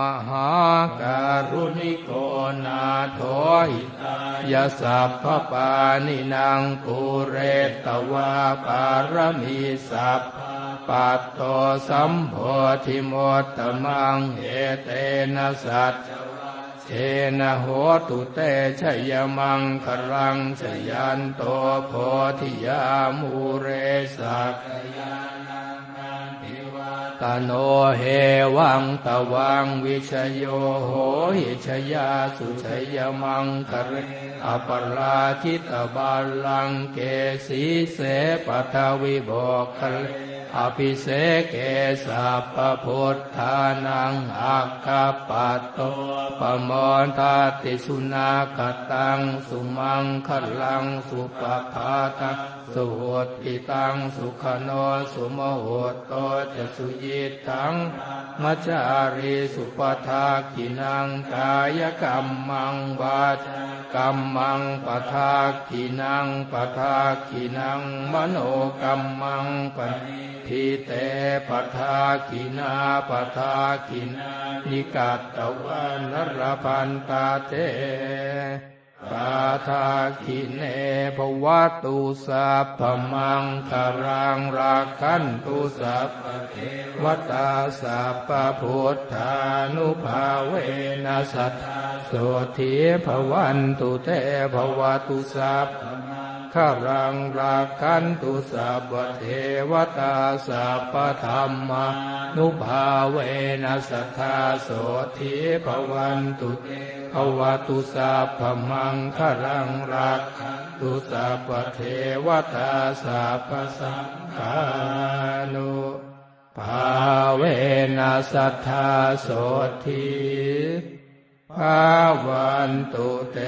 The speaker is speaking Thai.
มหาการุณิโกนาโถหิตายาสัพพปานินางปุเรตวาปารมีสัพปัตโตสัมโพธิโมตตมังเอเตนะสัจเชนะโหตุเตชยมังครังชยันโตโพธิยามูเรสัก ตโนเฮวังตวังวิชโยโหหิชยาสุชยมังคเรอปราชิตบาลังเกสีเสปทวิบกเลอภิเสเกสัพพุทธานังอักขปัตโตปมอนทาติสุนาคตังสุมังคลังสุปภาตัง สุโหติตังสุขโนสุโมโหโตจะสุยิตังมัจจาริสุปทากินังกายกรรมังวาจากรรมังปทากินังปทากินังมโนกรรมังปทิเตปทากินาปทากินานิกัตตวันนรพันตาเต ปาทาคิเนภวัตุสัพพมังคารังรักขันตุสัพพเทวตาสัพพพุทธานุภาเวนัสัทธาโสธิภวันตุเตภวตุสัพพ ข้ารังรักขันตุสัพเทวตาสัพธรรมานุภาเวนัสทธาโสธีภวันตุเตภวตุสัพพมังครังรักขันตุสัพเทวตาสัพสังฆานุภาเวนัสทธาโสธีภาวันตุเต